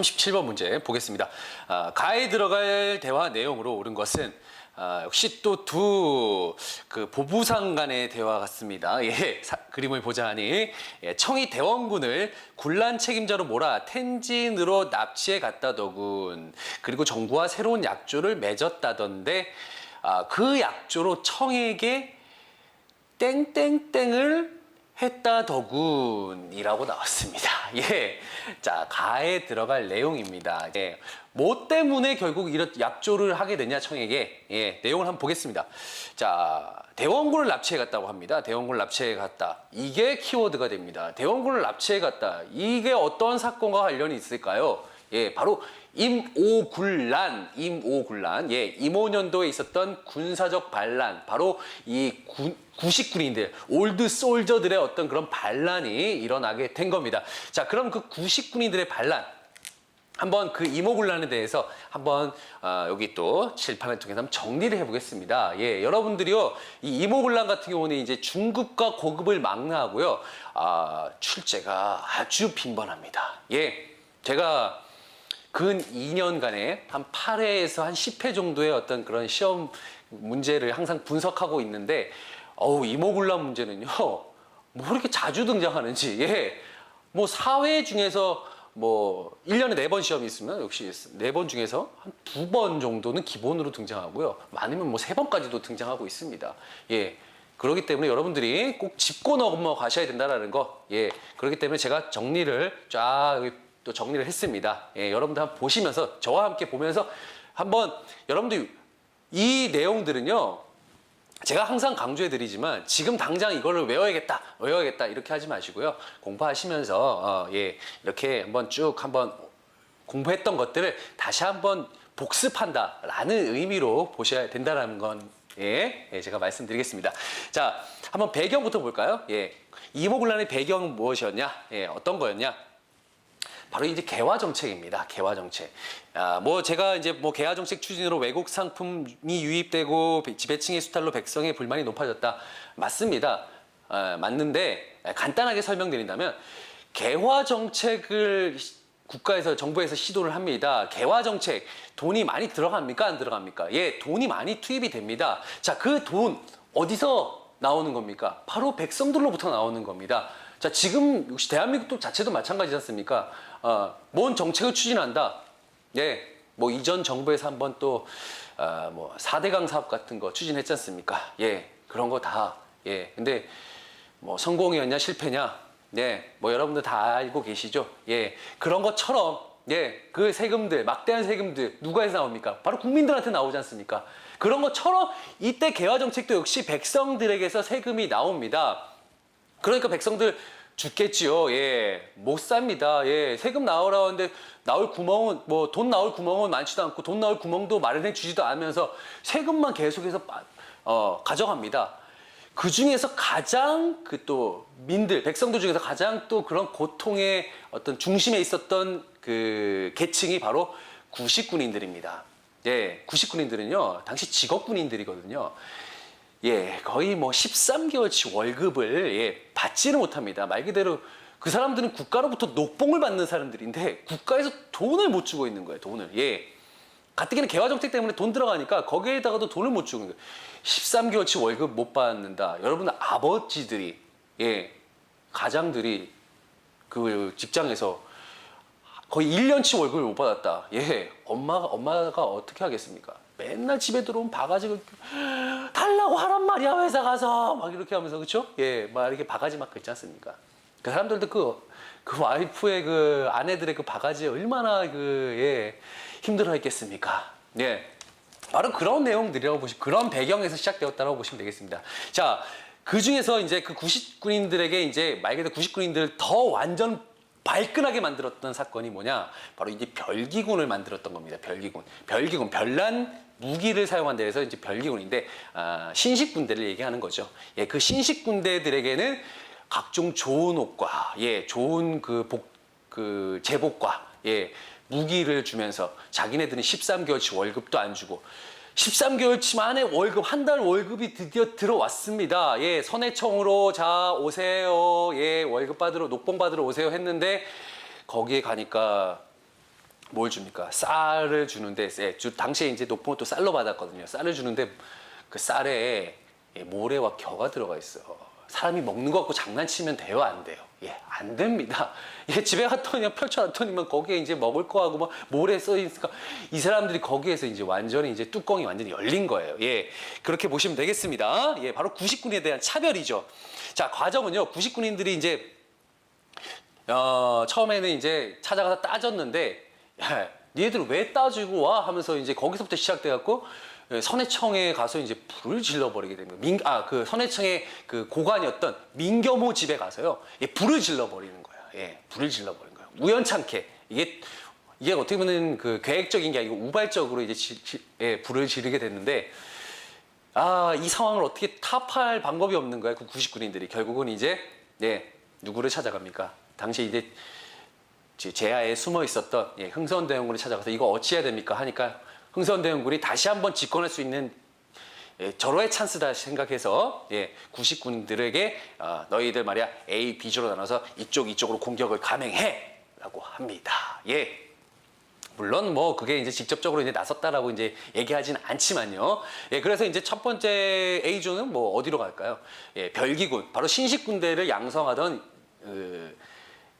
쭉 이어서 예, 37번 문제 보겠습니다. 아, 가에 들어갈 대화 내용으로 옳은 것은 아, 역시 또 두 그 보부상 간의 대화 같습니다. 예, 사- 그림을 보자 하니 예, 청이 대원군을 군란 책임자로 몰아 텐진으로 납치해 갔다더군. 그리고 정부와 새로운 약조를 맺었다던데 아, 그 약조로 청에게 땡땡땡을 했다 더군이라고 나왔습니다. 예. 자, 가에 들어갈 내용입니다. 예. 뭐 때문에 결국 이런 약조를 하게 되냐, 청에게. 예. 내용을 한번 보겠습니다. 자, 대원군을 납치해 갔다고 합니다. 대원군을 납치해 갔다. 이게 키워드가 됩니다. 대원군을 납치해 갔다. 이게 어떤 사건과 관련이 있을까요? 예, 바로 임오군란, 임오군란, 예, 임오년도에 있었던 군사적 반란, 바로 이 군, 구식군인들, 올드 솔저들의 어떤 그런 반란이 일어나게 된 겁니다. 자, 그럼 그 구식군인들의 반란, 한번 그 이모군란에 대해서 한번 어, 여기 또 칠판을 통해서 한번 정리를 해보겠습니다. 예, 여러분들이요 이 이모군란 같은 경우는 이제 중급과 고급을 망라하고요, 아 출제가 아주 빈번합니다. 예, 제가 근 2년간에 한 8회에서 한 10회 정도의 어떤 그런 시험 문제를 항상 분석하고 있는데, 어우, 이모군란 문제는요, 뭐 이렇게 자주 등장하는지, 예. 뭐 4회 중에서 뭐 1년에 4번 시험이 있으면 역시 4번 중에서 한 두 번 정도는 기본으로 등장하고요. 많으면 뭐 3번까지도 등장하고 있습니다. 예. 그렇기 때문에 여러분들이 꼭 짚고 넘어가셔야 된다라는 거. 예. 그렇기 때문에 제가 정리를 쫙 또 정리를 했습니다. 예. 여러분들 한번 보시면서 저와 함께 보면서 한번 여러분들 이 내용들은요. 제가 항상 강조해 드리지만 지금 당장 이거를 외워야겠다, 외워야겠다 이렇게 하지 마시고요. 공부하시면서 어, 예, 이렇게 한번 쭉 한번 공부했던 것들을 다시 한번 복습한다라는 의미로 보셔야 된다라는 건 예, 예, 제가 말씀드리겠습니다. 자, 한번 배경부터 볼까요? 예, 이모군란의 배경은 무엇이었냐? 예, 어떤 거였냐? 바로 이제 개화 정책입니다. 개화 정책. 아, 뭐 제가 이제 뭐 개화 정책 추진으로 외국 상품이 유입되고 지배층의 수탈로 백성의 불만이 높아졌다. 맞습니다. 아, 맞는데 간단하게 설명드린다면 개화 정책을 시- 국가에서 정부에서 시도를 합니다. 개화 정책 돈이 많이 들어갑니까 안 들어갑니까? 예, 돈이 많이 투입이 됩니다. 자, 그 돈 어디서 나오는 겁니까? 바로 백성들로부터 나오는 겁니다. 자, 지금 역시 대한민국 자체도 마찬가지지 않습니까? 어, 뭔 정책을 추진한다. 예, 뭐 이전 정부에서 한번 또, 어, 뭐 4대강 사업 같은 거 추진했지 않습니까? 예, 그런 거 다, 예. 근데 뭐 성공이었냐, 실패냐, 예, 뭐 여러분들 다 알고 계시죠? 예, 그런 것처럼, 예, 그 세금들, 막대한 세금들, 누가에서 나옵니까? 바로 국민들한테 나오지 않습니까? 그런 것처럼 이때 개화 정책도 역시 백성들에게서 세금이 나옵니다. 그러니까 백성들 죽겠지요. 예. 못 삽니다. 예. 세금 나오라는데 나올 구멍은 뭐 돈 나올 구멍은 많지도 않고 돈 나올 구멍도 마련해 주지도 않으면서 세금만 계속해서 빠- 어, 가져갑니다. 그 중에서 가장 그 또 민들 백성들 중에서 가장 또 그런 고통의 어떤 중심에 있었던 그 계층이 바로 구식군인들입니다. 예, 구식군인들은요 당시 직업군인들이거든요. 예, 거의 뭐 13개월치 월급을 예, 받지는 못합니다. 말 그대로 그 사람들은 국가로부터 녹봉을 받는 사람들인데 국가에서 돈을 못 주고 있는 거예요. 돈을. 예. 가뜩이나 개화 정책 때문에 돈 들어가니까 거기에다가도 돈을 못 주는 거예요. 13개월치 월급 못 받는다. 여러분 아버지들이 예, 가장들이 그 직장에서 거의 1년치 월급을 못 받았다. 예, 엄마가 엄마가 어떻게 하겠습니까? 맨날 집에 들어온 바가지를 달라고 하란 말이야 회사 가서 막 이렇게 하면서 그렇죠? 예, 막 이렇게 바가지 막 긁지 않습니까? 그 사람들도 그, 그 와이프의 그 아내들의 그 바가지에 얼마나 그, 예, 힘들어 했겠습니까? 예. 바로 그런 내용들이라고 보시, 그런 배경에서 시작되었다고 보시면 되겠습니다. 자, 그 중에서 이제 그 구식군인들에게 이제 말 그대로 구식군인들을 더 완전 발끈하게 만들었던 사건이 뭐냐? 바로 이제 별기군을 만들었던 겁니다. 별기군. 별기군, 별난 무기를 사용한 데에서 이제 별기군인데, 아, 신식 군대를 얘기하는 거죠. 예, 그 신식 군대들에게는 각종 좋은 옷과, 예, 좋은 그 복, 그 제복과, 예, 무기를 주면서 자기네들은 13개월치 월급도 안 주고 13개월치 만에 월급 한 달 월급이 드디어 들어왔습니다. 예, 선해청으로 자 오세요. 예, 월급 받으러 녹봉 받으러 오세요 했는데 거기에 가니까 뭘 줍니까? 쌀을 주는데 예, 주, 당시에 이제 높은 것도 쌀로 받았거든요. 쌀을 주는데 그 쌀에 예, 모래와 겨가 들어가 있어. 사람이 먹는 거 갖고 장난치면 돼요, 안 돼요? 예, 안 됩니다. 예, 집에 갔더니 펼쳐놨더니만 거기에 이제 먹을 거 하고 막 모래 써 있으니까 이 사람들이 거기에서 이제 완전히 이제 뚜껑이 완전히 열린 거예요. 예, 그렇게 보시면 되겠습니다. 예, 바로 99인에 대한 차별이죠. 자, 과정은요, 99인들이 이제 어, 처음에는 이제 찾아가서 따졌는데, 야, 니네들 왜 따지고 와? 하면서 이제 거기서부터 시작돼 갖고, 예, 선해청에 가서 이제 불을 질러버리게 됩니다. 민, 아, 그 선해청의 그 고관이었던 민겸호 집에 가서요, 예, 불을 질러버리는 거예요. 예, 불을 질러버리는 거예요. 우연찮게. 이게, 이게 어떻게 보면 그 계획적인 게 아니고 우발적으로 이제 지, 지- 예, 불을 지르게 됐는데, 아, 이 상황을 어떻게 타파할 방법이 없는 거야, 그 99인들이. 결국은 이제, 네, 누구를 찾아갑니까? 당시 이제 제- 제야에 숨어 있었던 예, 흥선대원군을 찾아가서 이거 어찌해야 됩니까? 하니까 흥선대원군이 다시 한번 집권할 수 있는 예, 절호의 찬스다 생각해서 예, 99군들에게 어, 너희들 말이야 A, B조로 나눠서 이쪽 이쪽으로 공격을 감행해라고 합니다. 예. 물론 뭐 그게 이제 직접적으로 이제 나섰다라고 이제 얘기하진 않지만요. 예, 그래서 이제 첫 번째 A조는 뭐 어디로 갈까요? 예, 별기군 바로 신식 군대를 양성하던 그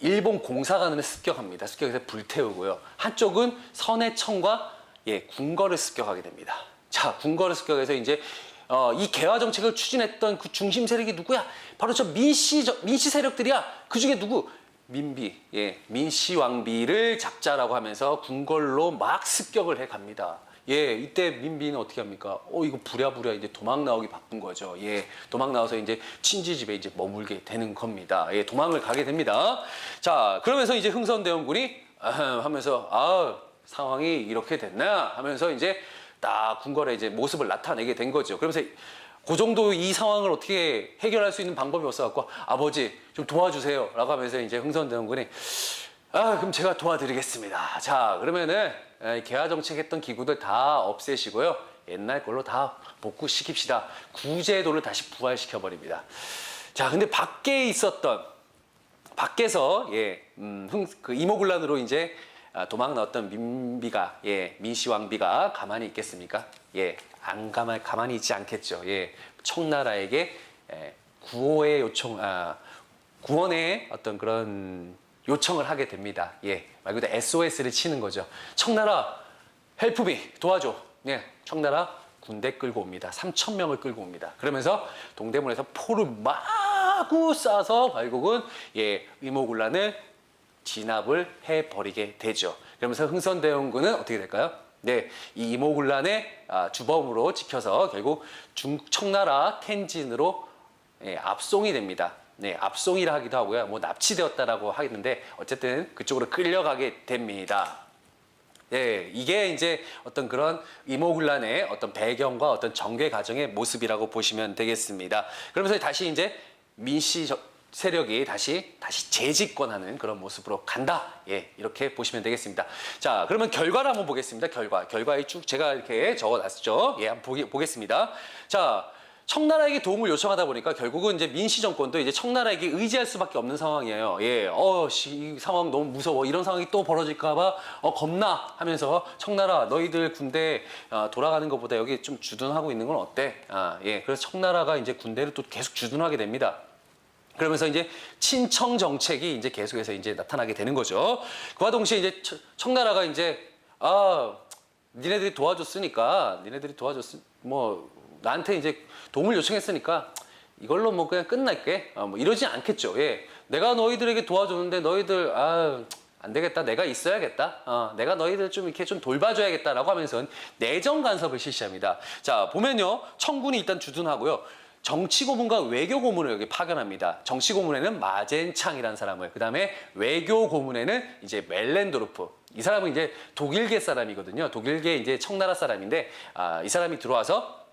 일본 공사관을 습격합니다. 습격해서 불태우고요. 한쪽은 선해청과 예, 궁궐을 습격하게 됩니다. 자, 궁궐을 습격해서 이제 어, 이 개화 정책을 추진했던 그 중심 세력이 누구야? 바로 저 민씨 저- 민씨 세력들이야. 그 중에 누구? 민비, 예, 민씨 왕비를 잡자라고 하면서 궁궐로 막 습격을 해 갑니다. 예, 이때 민비는 어떻게 합니까? 어, 이거 부랴부랴 이제 도망 나오기 바쁜 거죠. 예, 도망 나와서 이제 친지 집에 이제 머물게 되는 겁니다. 예, 도망을 가게 됩니다. 자, 그러면서 이제 흥선대원군이 하면서 아, 상황이 이렇게 됐나 하면서 이제 딱 궁궐에 이제 모습을 나타내게 된 거죠. 그러면서 그 정도 이 상황을 어떻게 해결할 수 있는 방법이 없어갖고 아버지 좀 도와주세요 라고 하면서 이제 흥선대원 군이 아 그럼 제가 도와드리겠습니다. 자 그러면은 에, 개화 정책했던 기구들 다 없애시고요. 옛날 걸로 다 복구시킵시다. 구제도를 다시 부활시켜 버립니다. 자 근데 밖에 있었던 밖에서 예, 음, 흥, 그 이모군란으로 이제 아, 도망 나왔던 민비가 예, 민씨 왕비가 가만히 있겠습니까? 예, 안 가만 가만히 있지 않겠죠. 예, 청나라에게 예, 구호의 요청, 아, 구원의 어떤 그런 요청을 하게 됩니다. 예, 말 그대로 SOS를 치는 거죠. 청나라 헬프미 도와줘. 예, 청나라 군대 끌고 옵니다. 3천 명을 끌고 옵니다. 그러면서 동대문에서 포를 마구 쏴서 결국은 예, 의모군란을 진압을 해버리게 되죠. 그러면서 흥선대원군은 어떻게 될까요? 네, 이 이모군란의 아, 주범으로 찍혀서 결국 중 청나라 텐진으로 예, 압송이 됩니다. 네, 압송이라 하기도 하고요. 뭐 납치되었다라고 하겠는데 어쨌든 그쪽으로 끌려가게 됩니다. 예, 이게 이제 어떤 그런 이모군란의 어떤 배경과 어떤 전개 과정의 모습이라고 보시면 되겠습니다. 그러면서 다시 이제 민씨 저- 세력이 다시 다시 재집권하는 그런 모습으로 간다. 예, 이렇게 보시면 되겠습니다. 자, 그러면 결과를 한번 보겠습니다. 결과. 결과에 쭉 제가 이렇게 적어놨죠. 예, 한번 보기, 보겠습니다. 자, 청나라에게 도움을 요청하다 보니까 결국은 이제 민씨 정권도 이제 청나라에게 의지할 수밖에 없는 상황이에요. 예, 어, 씨, 이 상황 너무 무서워. 이런 상황이 또 벌어질까봐 어 겁나 하면서 청나라 너희들 군대 어, 돌아가는 것보다 여기 좀 주둔하고 있는 건 어때? 아, 예, 그래서 청나라가 이제 군대를 또 계속 주둔하게 됩니다. 그러면서 이제 친청 정책이 이제 계속해서 이제 나타나게 되는 거죠. 그와 동시에 이제 청- 청나라가 이제 아 니네들이 도와줬으니까 니네들이 도와줬으 뭐 나한테 이제 도움을 요청했으니까 이걸로 뭐 그냥 끝날게 아, 뭐 이러지 않겠죠. 예, 내가 너희들에게 도와줬는데 너희들 아. 안 되겠다. 내가 있어야겠다. 어, 내가 너희들 좀 이렇게 좀 돌봐줘야겠다라고 하면서 내정 간섭을 실시합니다. 자, 보면요. 청군이 일단 주둔하고요. 정치 고문과 외교 고문을 여기 파견합니다. 정치 고문에는 마젠창이라는 사람을, 그 다음에 외교 고문에는 이제 멜렌도르프. 이 사람은 이제 독일계 사람이거든요. 독일계 이제 청나라 사람인데, 아, 이 사람이 들어와서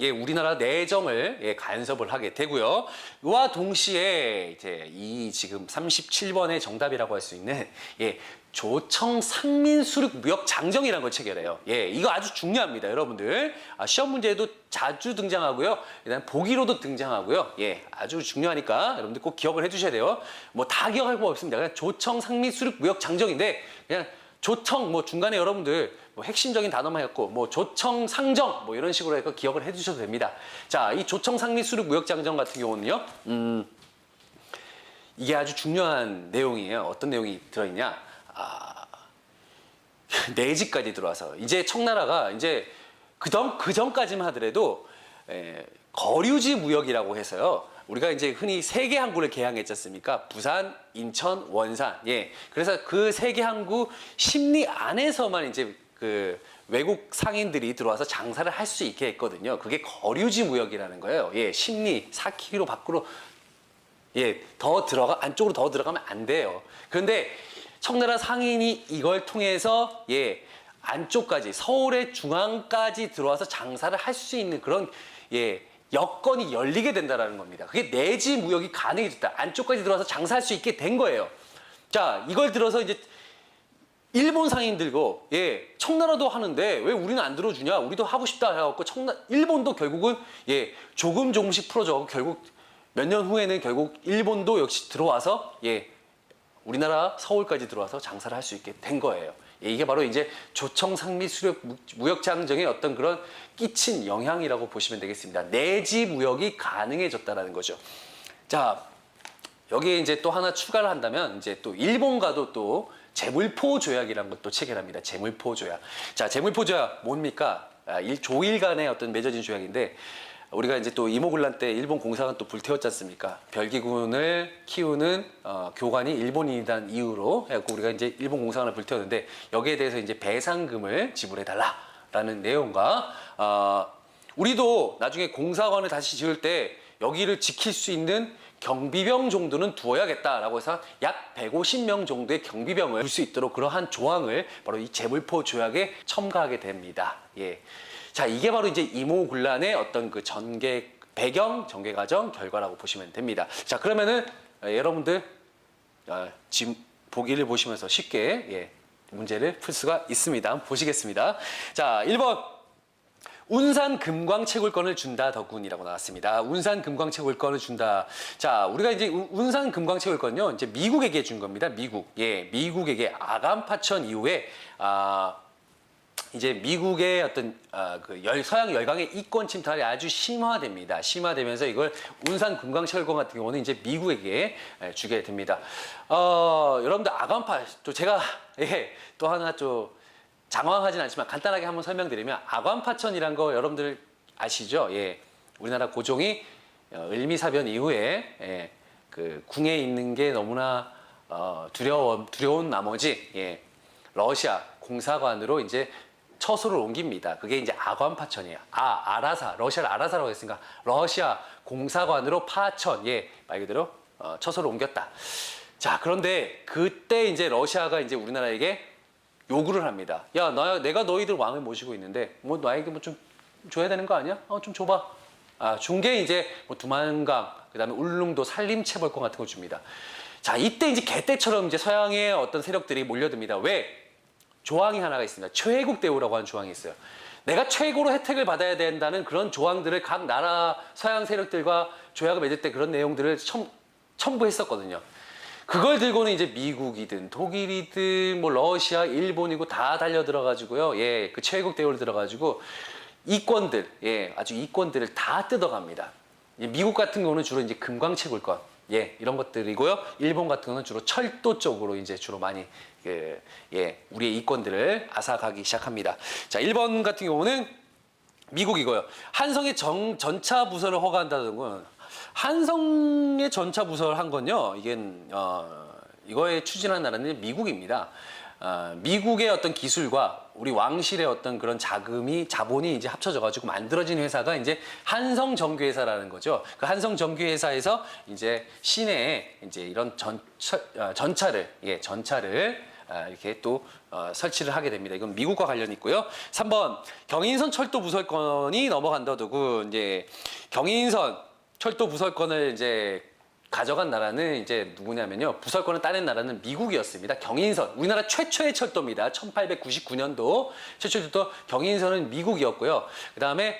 예, 우리나라 내정을 예, 간섭을 하게 되고요. 이와 동시에 이제 이 지금 37번의 정답이라고 할 수 있는 예, 조청 상민 수륙 무역 장정이라는 걸 체결해요. 예, 이거 아주 중요합니다, 여러분들. 아, 시험 문제에도 자주 등장하고요. 일단 보기로도 등장하고요. 예, 아주 중요하니까 여러분들 꼭 기억을 해주셔야 돼요. 뭐 다 기억할 거 없습니다. 그냥 조청 상민 수륙 무역 장정인데 그냥 조청 뭐 중간에 여러분들 뭐 핵심적인 단어만 했고 뭐 조청 상정 뭐 이런 식으로 해서 기억을 해주셔도 됩니다. 자, 이 조청 상민 수륙 무역 장정 같은 경우는요. 음. 이게 아주 중요한 내용이에요. 어떤 내용이 들어있냐? 아, 내 집까지 들어와서 이제 청나라가 이제 그전 그 전까지만 하더라도 에, 거류지 무역이라고 해서요. 우리가 이제 흔히 세계 항구를 개항했지 않습니까? 부산, 인천, 원산. 예. 그래서 그 세계 항구 심리 안에서만 이제 그 외국 상인들이 들어와서 장사를 할 수 있게 했거든요. 그게 거류지 무역이라는 거예요. 예. 심리 4km 밖으로 예, 더 들어가 안쪽으로 더 들어가면 안 돼요. 그런데 청나라 상인이 이걸 통해서 예 안쪽까지 서울의 중앙까지 들어와서 장사를 할 수 있는 그런 예 여건이 열리게 된다라는 겁니다. 그게 내지 무역이 가능해졌다. 안쪽까지 들어와서 장사할 수 있게 된 거예요. 자, 이걸 들어서 이제 일본 상인들고 예 청나라도 하는데 왜 우리는 안 들어주냐 우리도 하고 싶다 해갖고 청나 일본도 결국은 예 조금 조금씩 풀어줘 결국 몇 년 후에는 결국 일본도 역시 들어와서 예 우리나라 서울까지 들어와서 장사를 할 수 있게 된 거예요. 예, 이게 바로 이제 조청 상리 수력 무- 무역 장정의 어떤 그런 끼친 영향이라고 보시면 되겠습니다. 내지 무역이 가능해졌다라는 거죠. 자, 여기에 이제 또 하나 추가를 한다면 이제 또 일본과도 또 재물포 조약이라는 것도 체결합니다. 재물포 조약. 자, 재물포 조약 뭡니까? 아, 일, 조일 간의 어떤 맺어진 조약인데 우리가 이제 또 이모군란 때 일본 공사관 또 불태웠지 않습니까? 별기군을 키우는 어, 교관이 일본인이라는 이유로 해갖고 우리가 이제 일본 공사관을 불태웠는데 여기에 대해서 이제 배상금을 지불해 달라라는 내용과 어, 우리도 나중에 공사관을 다시 지을 때 여기를 지킬 수 있는 경비병 정도는 두어야겠다라고 해서 약 150명 정도의 경비병을 둘수 있도록 그러한 조항을 바로 이 재물포 조약에 첨가하게 됩니다. 예. 자, 이게 바로 이제 이모군란의 어떤 그 전개 배경, 전개 과정 결과라고 보시면 됩니다. 자, 그러면은 어, 여러분들 어, 지금 보기를 보시면서 쉽게 예, 문제를 풀 수가 있습니다. 보시겠습니다. 자, 1번 운산 금광 채굴권을 준다 덕군이라고 나왔습니다. 운산 금광 채굴권을 준다. 자, 우리가 이제 우- 운산 금광 채굴권요, 이제 미국에게 준 겁니다. 미국. 예, 미국에게 아간 파천 이후에 아 이제 미국의 어떤 아, 그 열, 서양 열강의 이권 침탈이 아주 심화됩니다. 심화되면서 이걸 운산 금광 철권 같은 경우는 이제 미국에게 예, 주게 됩니다. 어, 여러분들 아간파 또 제가 예, 또 하나 좀 장황하진 않지만 간단하게 한번 설명드리면 아관파천이란 거 여러분들 아시죠? 예, 우리나라 고종이 어, 을미사변 이후에 예, 그 궁에 있는 게 너무나 어, 두려워 두려운 나머지 예, 러시아 공사관으로 이제 처소를 옮깁니다. 그게 이제 아관 파천이에요. 아, 아라사, 러시아를 아라사라고 했으니까 러시아 공사관으로 파천, 예, 말 그대로 어, 처소를 옮겼다. 자, 그런데 그때 이제 러시아가 이제 우리나라에게 요구를 합니다. 야, 나, 내가 너희들 왕을 모시고 있는데, 뭐, 나에게 뭐 좀 줘야 되는 거 아니야? 어, 좀 줘봐. 아, 준게 이제 뭐 두만강, 그 다음에 울릉도 산림체벌권 같은 거 줍니다. 자, 이때 이제 개떼처럼 이제 서양의 어떤 세력들이 몰려듭니다. 왜? 조항이 하나가 있습니다. 최애국 대우라고 하는 조항이 있어요. 내가 최고로 혜택을 받아야 된다는 그런 조항들을 각 나라 서양 세력들과 조약을 맺을 때 그런 내용들을 첨, 첨부했었거든요. 그걸 들고는 이제 미국이든 독일이든 뭐 러시아, 일본이고 다 달려 들어가지고요. 예, 그 최애국 대우를 들어가지고 이권들, 예, 아주 이권들을 다 뜯어갑니다. 예, 미국 같은 경우는 주로 이제 금광채굴권, 예, 이런 것들이고요. 일본 같은 경우는 주로 철도 쪽으로 이제 주로 많이 예, 예, 우리의 이권들을 앗아가기 시작합니다. 자, 1번 같은 경우는 미국이고요. 한성의 정, 전차 부서를 허가한다는 건 한성의 전차 부서를 한 건요. 이게 어, 이거에 추진한 나라는 미국입니다. 어, 미국의 어떤 기술과 우리 왕실의 어떤 그런 자금이 자본이 이제 합쳐져 가지고 만들어진 회사가 이제 한성 정규회사라는 거죠. 그 한성 정규회사에서 이제 시내에 이제 이런 전차, 어, 전차를 예 전차를 아, 이렇게 또 어, 설치를 하게 됩니다. 이건 미국과 관련이 있고요. 3번 경인선 철도 부설권이 넘어간다 두고 이제 경인선 철도 부설권을 이제 가져간 나라는 이제 누구냐면요. 부설권을 따낸 나라는 미국이었습니다. 경인선. 우리나라 최초의 철도입니다. 1899년도 최초 철도 경인선은 미국이었고요. 그다음에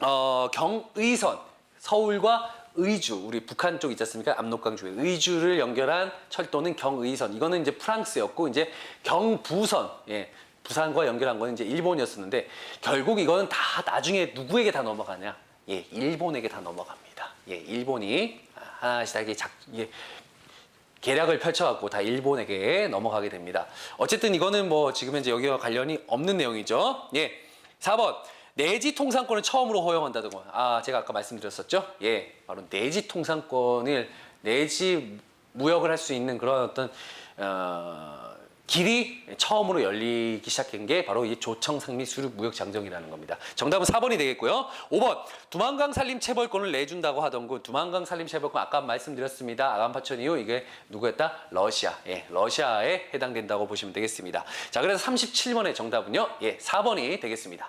어, 경의선. 서울과 의주, 우리 북한 쪽 있지 않습니까? 압록강 쪽에 의주를 연결한 철도는 경의선. 이거는 이제 프랑스였고 이제 경부선. 예. 부산과 연결한 거는 이제 일본이었었는데 결국 이거는 다 나중에 누구에게 다 넘어가냐? 예, 일본에게 다 넘어갑니다. 예, 일본이 하나씩 다 이게 작, 이게 계략을 펼쳐갖고 다 일본에게 넘어가게 됩니다. 어쨌든 이거는 뭐 지금 현재 여기와 관련이 없는 내용이죠. 예. 4번. 내지 통상권을 처음으로 허용한다든가. 아, 제가 아까 말씀드렸었죠? 예. 바로 내지 통상권을 내지 무역을 할 수 있는 그런 어떤, 어, 길이 처음으로 열리기 시작한 게 바로 이 조청 상미 수륙 무역 장정이라는 겁니다. 정답은 4번이 되겠고요. 5번 두만강 산림 체벌권을 내준다고 하던 그 두만강 산림 체벌권 아까 말씀드렸습니다. 아간파천 이후 이게 누구였다? 러시아. 예, 러시아에 해당된다고 보시면 되겠습니다. 자, 그래서 37번의 정답은요. 예, 4번이 되겠습니다.